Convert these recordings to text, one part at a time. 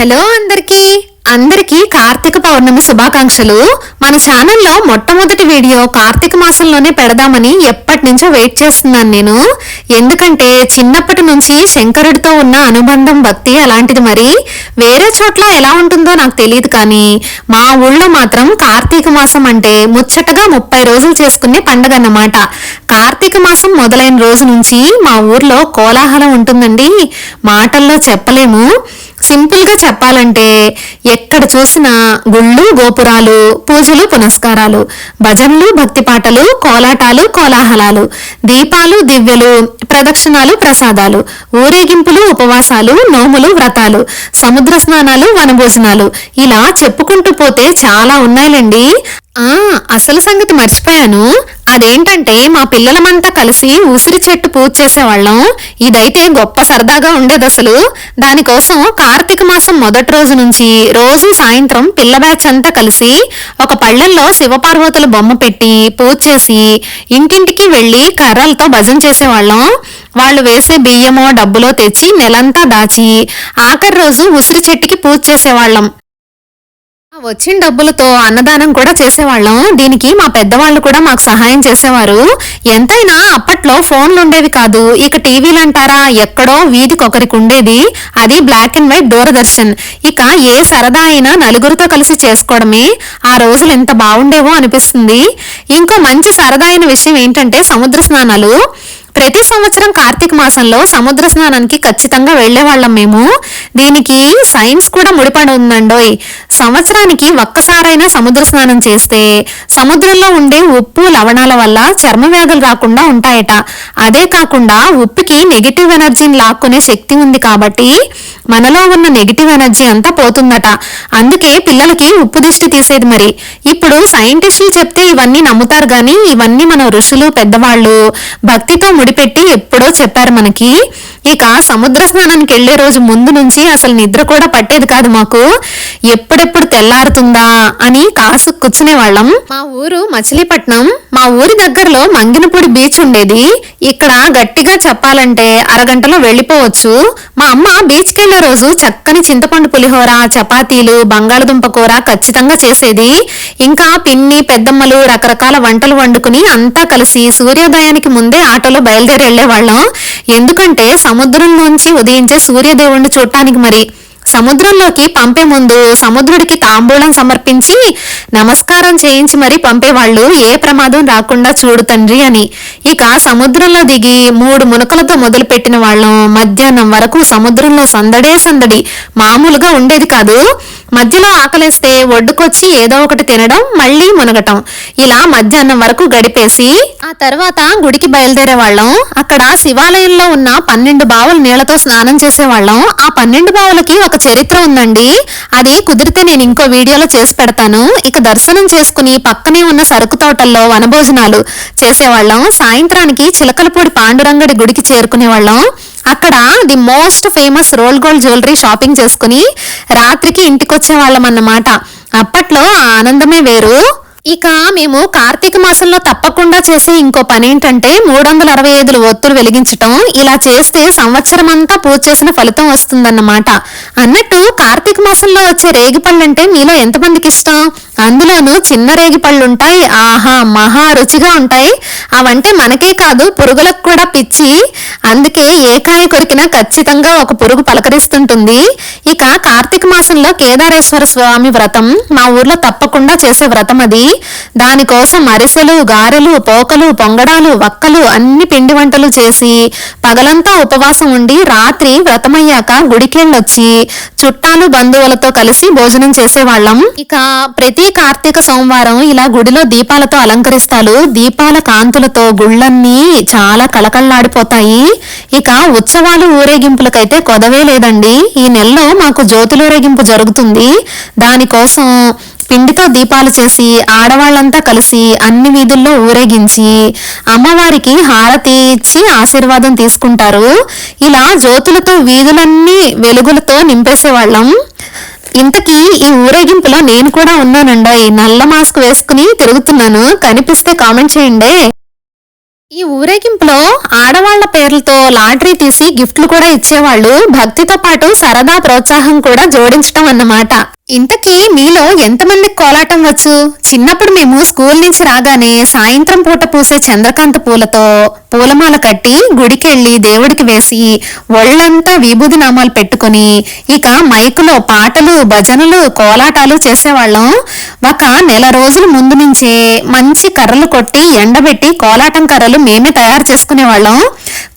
Hello అందరికీ. అందరికీ కార్తీక పౌర్ణమి శుభాకాంక్షలు. మన ఛానల్లో మొట్టమొదటి వీడియో కార్తీక మాసంలోనే పెడదామని ఎప్పటి నుంచో వెయిట్ చేస్తున్నాను నేను. ఎందుకంటే చిన్నప్పటి నుంచి శంకరుడితో ఉన్న అనుబంధం భక్తి అలాంటిది మరి వేరే చోట్ల ఎలా ఉంటుందో నాకు తెలియదు కానీ మా ఊళ్ళో మాత్రం కార్తీక మాసం అంటే ముచ్చటగా ముప్పై రోజులు చేసుకునే పండుగ అన్నమాట. కార్తీక మాసం మొదలైన రోజు నుంచి మా ఊర్లో కోలాహలం ఉంటుందండి. మాటల్లో చెప్పలేము. సింపుల్గా చెప్పాలంటే ఎక్కడ చూసినా గుళ్ళు గోపురాలు పూజలు పునస్కారాలు భజనలు భక్తి పాటలు కోలాటాలు కోలాహలాలు దీపాలు దివ్యలు ప్రదక్షిణాలు ప్రసాదాలు ఊరేగింపులు ఉపవాసాలు నోములు వ్రతాలు సముద్ర స్నానాలు వనభోజనాలు ఇలా చెప్పుకుంటూ పోతే చాలా ఉన్నాయిలండి. ఆ అసలు సంగతి మర్చిపోయాను. అదేంటంటే మా పిల్లలమంతా కలిసి ఉసిరి చెట్టు పూజ చేసేవాళ్ళం. ఇదైతే గొప్ప సరదాగా ఉండేది అసలు. దానికోసం కార్తీక మాసం మొదటి రోజు నుంచి రోజు సాయంత్రం పిల్ల బ్యాచ్ అంతా కలిసి ఒక పళ్ళెంలో శివపార్వతుల బొమ్మ పెట్టి పూజ చేసి ఇంటింటికి వెళ్ళి కర్రలతో భజన చేసేవాళ్ళం. వాళ్ళు వేసే బియ్యమో డబ్బులో తెచ్చి నెలంతా దాచి ఆఖరి రోజు ఉసిరి చెట్టుకి పూజ చేసేవాళ్ళం. వచ్చిన డబ్బులతో అన్నదానం కూడా చేసేవాళ్ళం. దీనికి మా పెద్దవాళ్ళు కూడా మాకు సహాయం చేసేవారు. ఎంతైనా అప్పట్లో ఫోన్లు ఉండేవి కాదు. ఇక టీవీలు అంటారా ఎక్కడో వీధికి ఒకరికి ఉండేది అది బ్లాక్ అండ్ వైట్ దూరదర్శన్. ఇక ఏ సరదా అయినా నలుగురితో కలిసి చేసుకోవడమే. ఆ రోజులు ఎంత బాగుండేవో అనిపిస్తుంది. ఇంకో మంచి సరదా అయిన విషయం ఏంటంటే సముద్ర స్నానాలు. ప్రతి సంవత్సరం కార్తీక మాసంలో సముద్ర స్నానానికి ఖచ్చితంగా వెళ్ళేవాళ్ళం మేము. దీనికి సైన్స్ కూడా ముడిపడి ఉందండోయ్. సంవత్సరానికి ఒక్కసారైనా సముద్ర స్నానం చేస్తే సముద్రంలో ఉండే ఉప్పు లవణాల వల్ల చర్మ వ్యాధులు రాకుండా ఉంటాయట. అదే కాకుండా ఉప్పుకి నెగిటివ్ ఎనర్జీని లాక్కునే శక్తి ఉంది కాబట్టి మనలో ఉన్న నెగిటివ్ ఎనర్జీ అంతా పోతుందట. అందుకే పిల్లలకి ఉప్పు దిష్టి తీసేది మరి. ఇప్పుడు సైంటిస్టులు చెప్తే ఇవన్నీ నమ్ముతారు గాని ఇవన్నీ మన ఋషులు పెద్దవాళ్ళు భక్తితో ముడి పెట్టి ఎప్పుడో చెప్పారు మనకి. ఇక సముద్ర స్నానానికి వెళ్ళే రోజు ముందు నుంచి అసలు నిద్ర కూడా పట్టేది కాదు మాకు. ఎప్పుడెప్పుడు తెల్లారుతుందా అని కాసు కూర్చునే వాళ్ళం. మా ఊరు మచిలీపట్నం. మా ఊరి దగ్గరలో మంగినపూడి బీచ్ ఉండేది. ఇక్కడ గట్టిగా చెప్పాలంటే అరగంటలో వెళ్ళిపోవచ్చు. మా అమ్మ బీచ్కి వెళ్ళే రోజు చక్కని చింతపండు పులిహోర చపాతీలు బంగాళదుంప కూర ఖచ్చితంగా చేసేది. ఇంకా పిన్ని పెద్దమ్మలు రకరకాల వంటలు వండుకుని అంతా కలిసి సూర్యోదయానికి ముందే ఆటోలో బయలుదేరి వెళ్ళేవాళ్ళం ఎందుకంటే సముద్రంలోంచి ఉదయించే సూర్యదేవుణ్ణి చూడటానికి మరి సముద్రంలోకి పంపే ముందు సముద్రుడికి తాంబూలం సమర్పించి నమస్కారం చేయించి మరి పంపేవాళ్ళు ఏ ప్రమాదం రాకుండా చూడు తండ్రి అని. ఇక సముద్రంలో దిగి మూడు మునకలతో మొదలుపెట్టిన వాళ్ళం మధ్యాహ్నం వరకు సముద్రంలో సందడే సందడి. మామూలుగా ఉండేది కాదు. మధ్యలో ఆకలేస్తే ఒడ్డుకొచ్చి ఏదో ఒకటి తినడం మళ్ళీ మునగటం. ఇలా మధ్యాహ్నం వరకు గడిపేసి ఆ తర్వాత గుడికి బయలుదేరే వాళ్ళం. అక్కడ శివాలయంలో ఉన్న పన్నెండు బావుల నీళ్ళతో స్నానం చేసేవాళ్ళం. ఆ పన్నెండు బావులకి ఒక చరిత్ర ఉందండి. అది కుదిరితే నేను ఇంకో వీడియోలో చేసి పెడతాను. ఇక దర్శనం చేసుకుని పక్కనే ఉన్న సరుకు తోటల్లో వనభోజనాలు చేసేవాళ్ళం. సాయంత్రానికి చిలకలపూడి పాండురంగడి గుడికి చేరుకునేవాళ్ళం. అక్కడ the most famous roll gold jewellery shopping చేసుకుని రాత్రికి ఇంటికి వచ్చేవాళ్ళం అన్నమాట అప్పట్లో ఆ ఆనందమే వేరు. ఇక మేము కార్తీక మాసంలో తప్పకుండా చేసే ఇంకో పని ఏంటంటే మూడు వందల అరవై ఐదులు ఒత్తులు వెలిగించటం. ఇలా చేస్తే సంవత్సరం అంతా పూజ చేసిన ఫలితం వస్తుందన్నమాట. అన్నట్టు కార్తీక మాసంలో వచ్చే రేగిపళ్ళు అంటే మీలో ఎంతమందికి ఇష్టం అందులోనూ చిన్న రేగి ఉంటాయి ఆహా మహా రుచిగా ఉంటాయి. అవంటే మనకే కాదు పురుగులకు కూడా పిచ్చి. అందుకే ఏ కాయ కొరికినా ఖచ్చితంగా ఒక పురుగు పలకరిస్తుంటుంది. ఇక కార్తీక మాసంలో కేదారేశ్వర స్వామి వ్రతం. మా ఊర్లో తప్పకుండా చేసే వ్రతం అది. దానికోసం అరిసెలు గారెలు పోకలు పొంగడాలు వక్కలు అన్ని పిండి వంటలు చేసి పగలంతా ఉపవాసం ఉండి రాత్రి వ్రతమయ్యాక గుడికెళ్ళొచ్చి చుట్టాలు బంధువులతో కలిసి భోజనం చేసేవాళ్ళం. ఇక ప్రతి కార్తీక సోమవారం ఇలా గుడిలో దీపాలతో అలంకరిస్తారు. దీపాల కాంతులతో గుళ్ళన్నీ చాలా కళకళలాడిపోతాయి. ఇక ఉత్సవాలు ఊరేగింపులకైతే కొదవే లేదండి. ఈ నెలలో మాకు జ్యోతులూరేగింపు జరుగుతుంది. దానికోసం పిండితో దీపాలు చేసి ఆడవాళ్ళంతా కలిసి అన్ని వీధుల్లో ఊరేగించి అమ్మవారికి హారతి ఇచ్చి ఆశీర్వాదం తీసుకుంటారు. ఇలా జ్యోతులతో వీధులన్నీ వెలుగులతో నింపేసేవాళ్ళం. ఇంతకీ ఈ ఊరేగింపులో నేను కూడా ఉన్నానండి? ఈ నల్ల మాస్క్ వేసుకుని తిరుగుతున్నాను. కనిపిస్తే కామెంట్ చేయండి. ఈ ఊరేగింపులో ఆడవాళ్ళ పేర్లతో లాటరీ తీసి గిఫ్ట్లు కూడా ఇచ్చేవాళ్ళు. భక్తితో పాటు సరదా ప్రోత్సాహం కూడా జోడించటం అన్నమాట. ఇంతకీ మీలో ఎంతమంది కోలాటం వచ్చు? చిన్నప్పుడు మేము స్కూల్ నుంచి రాగానే సాయంత్రం పూట పూసే చంద్రకాంత పూలతో పూలమాల కట్టి గుడికెళ్ళి దేవుడికి వేసి ఒళ్ళంతా విభూది నామాలు పెట్టుకుని ఇక మైకులో పాటలు భజనలు కోలాటాలు చేసేవాళ్ళం. ఒక నెల రోజుల ముందు నుంచే మంచి కర్రలు కొట్టి ఎండబెట్టి కోలాటం కర్రలు మేమే తయారు చేసుకునేవాళ్ళం.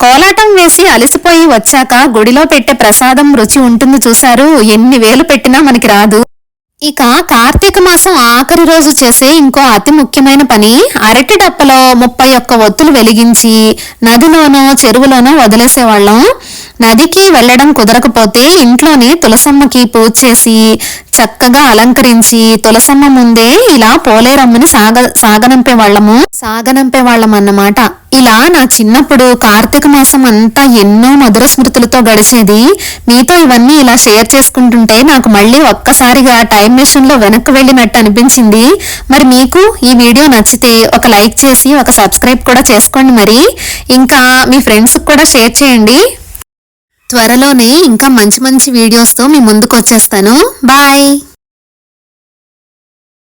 కోలాటం వేసి అలసిపోయి వచ్చాక గుడిలో పెట్టే ప్రసాదం రుచి ఉంటుంది చూశారు. ఎన్ని వేలు పెట్టినా మనకి రాదు. ఇక కార్తీక మాసం ఆఖరి రోజు చేసే ఇంకో అతి ముఖ్యమైన పని అరటి డప్పలో ముప్పై ఒక్క ఒత్తులు వెలిగించి నదిలోనో చెరువులోనో వదిలేసేవాళ్ళం. నదికి వెళ్ళడం కుదరకపోతే ఇంట్లోనే తులసమ్మకి పూజ చేసి చక్కగా అలంకరించి తులసమ్మ ముందే ఇలా పోలేరమ్మని సాగ సాగనంపే వాళ్ళము సాగనంపే వాళ్ళం అన్నమాట ఇలా నా చిన్నప్పుడు కార్తీక మాసం అంతా ఎన్నో మధుర స్మృతులతో గడిచేది. మీతో ఇవన్నీ ఇలా షేర్ చేసుకుంటుంటే నాకు మళ్ళీ ఒక్కసారిగా టైం మిషన్లో వెనక్కి వెళ్ళినట్టు అనిపించింది. మరి మీకు ఈ వీడియో నచ్చితే ఒక లైక్ చేసి ఒక సబ్స్క్రైబ్ కూడా చేసుకోండి మరి. ఇంకా మీ ఫ్రెండ్స్ కూడా షేర్ చేయండి. త్వరలోనే ఇంకా మంచి మంచి వీడియోస్తో మీ ముందుకు వచ్చేస్తాను. బాయ్!